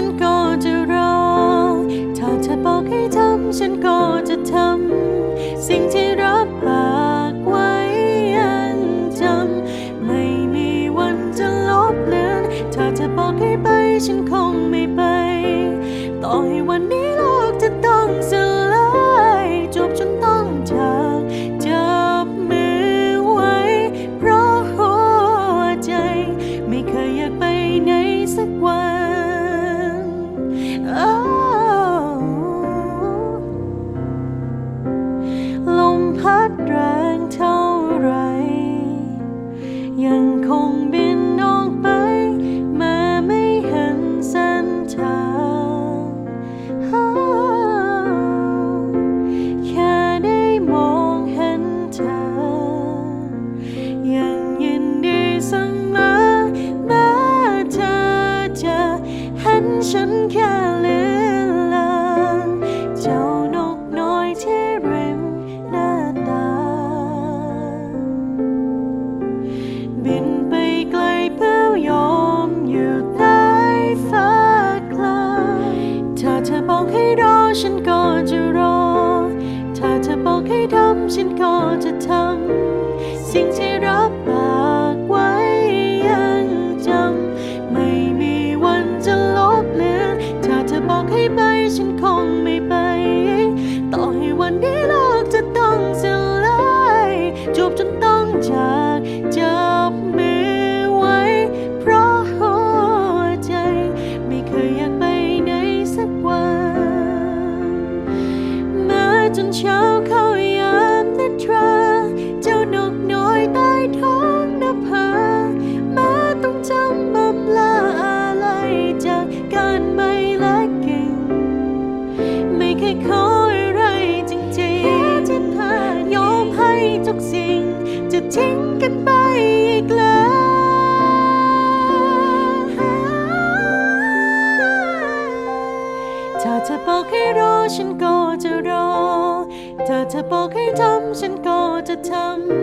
ฉันก็จะรอ ถ้าเธอบอกให้ทำ ฉันก็จะทำ สิ่งที่รับปากไว้ยังจำ ไม่มีวันจะลบเลือน ถ้าเธอบอกให้ไป ฉันคงไม่ไป ฉันแค่เลือนลางเจ้านกน้อยที่ริมหน้าต่างบินไปไกลเพื่อยอมอยู่ใต้ฟ้าไกลถ้าเธอบอกให้รอฉันก็จะรอ ถ้าเธอบอกให้ทำฉันก็จะทำ สิ่งที่รับปา เช้าเข้ายามนิทรา เจ้านกน้อยใต้ท้องนภามาต้องจำบำลาอะไรจากการไม่และกิ่ง ไม่เคยขออะไรจริงๆที่ผ่านยอมให้ทุกสิ่ง จะทิ้งกันไปอีกแล้วถ้าเธอบอกให้รอฉันก็จะรอ เธอบอกให้ทำฉันก็จะท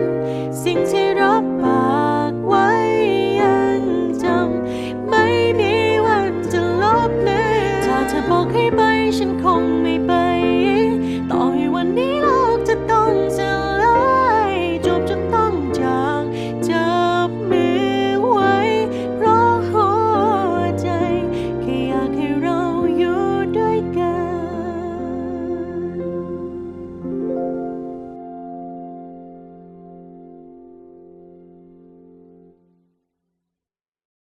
ำ สิ่งที่รับปากไว้